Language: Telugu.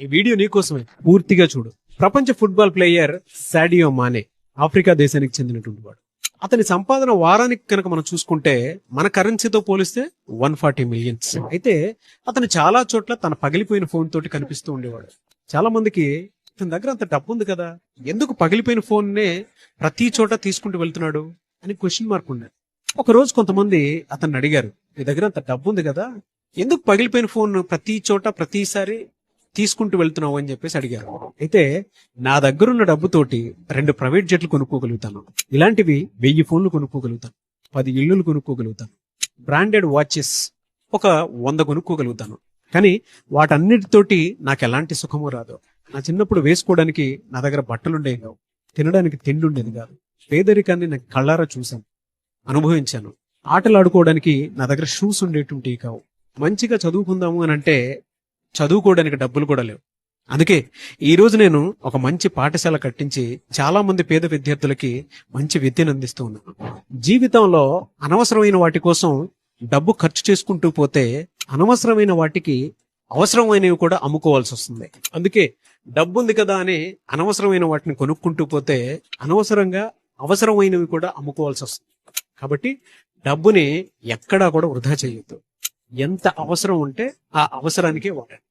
ఈ వీడియో నీకోసమే పూర్తిగా చూడు. ప్రపంచ ఫుట్బాల్ ప్లేయర్ సాడియో మానే ఆఫ్రికా దేశానికి చెందినటువంటి వాడు. అతని సంపాదన వారానికి కనుక మనం చూసుకుంటే మన కరెన్సీతో పోలిస్తే వన్ ఫార్టీ మిలియన్స్. అయితే అతను చాలా చోట్ల తన పగిలిపోయిన ఫోన్ తోటి కనిపిస్తూ ఉండేవాడు. చాలా మందికి ఇతని దగ్గర అంత డబ్బు ఉంది కదా ఎందుకు పగిలిపోయిన ఫోన్ నే ప్రతి చోట తీసుకుంటూ వెళ్తున్నాడు అని క్వశ్చన్ మార్క్ ఉండేది ఒక రోజు కొంతమంది అతన్ని అడిగారు నీ దగ్గర అంత డబ్బు ఉంది కదా ఎందుకు పగిలిపోయిన ఫోన్ ప్రతి చోట ప్రతిసారి తీసుకుంటూ వెళ్తున్నావు అని చెప్పేసి అడిగారు. అయితే నా దగ్గర ఉన్న డబ్బుతోటి రెండు ప్రైవేట్ జెట్లు కొనుక్కోగలుగుతాను. ఇలాంటివి వెయ్యి ఫోన్లు కొనుక్కోగలుగుతాను. పది ఇల్లులు కొనుక్కోగలుగుతాను. బ్రాండెడ్ వాచెస్ ఒక వంద కొనుక్కోగలుగుతాను. కానీ వాటన్నిటితోటి నాకు ఎలాంటి సుఖము రాదు. నా చిన్నప్పుడు వేసుకోవడానికి నా దగ్గర బట్టలు ఉండేవి కావు. తినడానికి తిండి ఉండేది కాదు. పేదరికాన్ని నేను కళ్ళారా చూశాను. అనుభవించాను. ఆటలు ఆడుకోవడానికి నా దగ్గర షూస్ ఉండేటువంటివి కావు. మంచిగా చదువుకుందాము అని అంటే చదువుకోవడానికి డబ్బులు కూడా లేవు. అందుకే ఈరోజు నేను ఒక మంచి పాఠశాల కట్టించి చాలా మంది పేద విద్యార్థులకి మంచి విద్యను అందిస్తూ ఉన్నాను జీవితంలో అనవసరమైన వాటి కోసం డబ్బు ఖర్చు చేసుకుంటూ పోతే అనవసరమైన వాటికి అవసరమైనవి కూడా అమ్ముకోవాల్సి వస్తుంది. అందుకే డబ్బు ఉంది కదా అని అనవసరమైన వాటిని కొనుక్కుంటూ పోతే అనవసరంగా అవసరమైనవి కూడా అమ్ముకోవాల్సి వస్తుంది. కాబట్టి డబ్బుని ఎక్కడా కూడా వృధా చేయొద్దు. ఎంత అవసరం ఉంటే ఆ అవసరానికే వాడండి